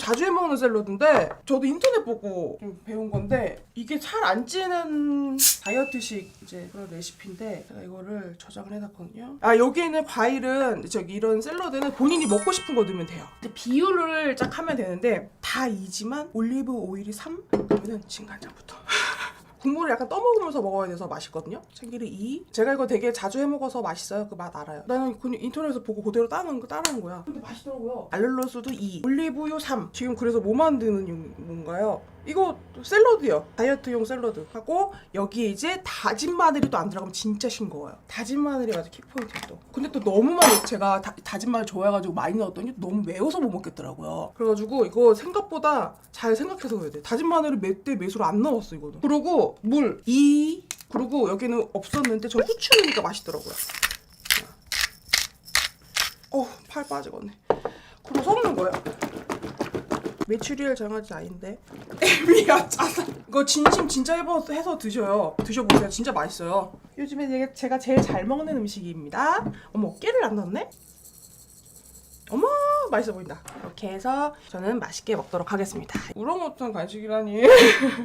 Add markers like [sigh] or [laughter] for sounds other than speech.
자주 해먹는 샐러드인데 저도 인터넷 보고 좀 배운 건데 이게 잘 안 찌는 다이어트식 이제 그런 레시피인데 제가 이거를 저장을 해놨거든요. 아 여기에는 과일은 저기 이런 샐러드는 본인이 먹고 싶은 거 넣으면 돼요. 근데 비율을 쫙 하면 되는데 다 2지만 올리브 오일이 3 그러면은 진간장부터. 국물을 약간 떠먹으면서 먹어야 돼서 맛있거든요. 참기름 2. 제가 이거 되게 자주 해 먹어서 맛있어요. 그 맛 알아요. 나는 그냥 인터넷에서 보고 그대로 따는 거 따르는 거야. 근데 맛있더라고요. 알룰로스도 2. 올리브유 3. 지금 그래서 뭐 만드는 용- 뭔가요? 이거 샐러드요. 다이어트용 샐러드 하고 여기에 이제 다진 마늘이 또 안 들어가면 진짜 싱거워요. 다진 마늘이 아주 키포인트예요 또. 근데 또 너무 많이 제가 다, 다진 마늘 좋아해가지고 많이 넣었더니 너무 매워서 못 먹겠더라고요. 그래가지고 이거 생각보다 잘 생각해서 그래야 돼. 다진 마늘을 몇대 몇으로 안 넣었어 이거는. 그리고 물 2. 그리고 여기는 없었는데 저 후추 넣으니까 맛있더라고요. 어, 팔 빠지겠네. 그리고 섞는 거예요. 메추리알 장아찌 아닌데? [laughs] 애미야 짜다. 이거 진심 진짜 해서, 해서 드셔요. 드셔보세요. 진짜 맛있어요. 요즘에 제가 제일 잘 먹는 음식입니다. 어머 깨를 안 넣었네? 어머 맛있어 보인다. 이렇게 해서 저는 맛있게 먹도록 하겠습니다. 우렁어떤 간식이라니 [laughs]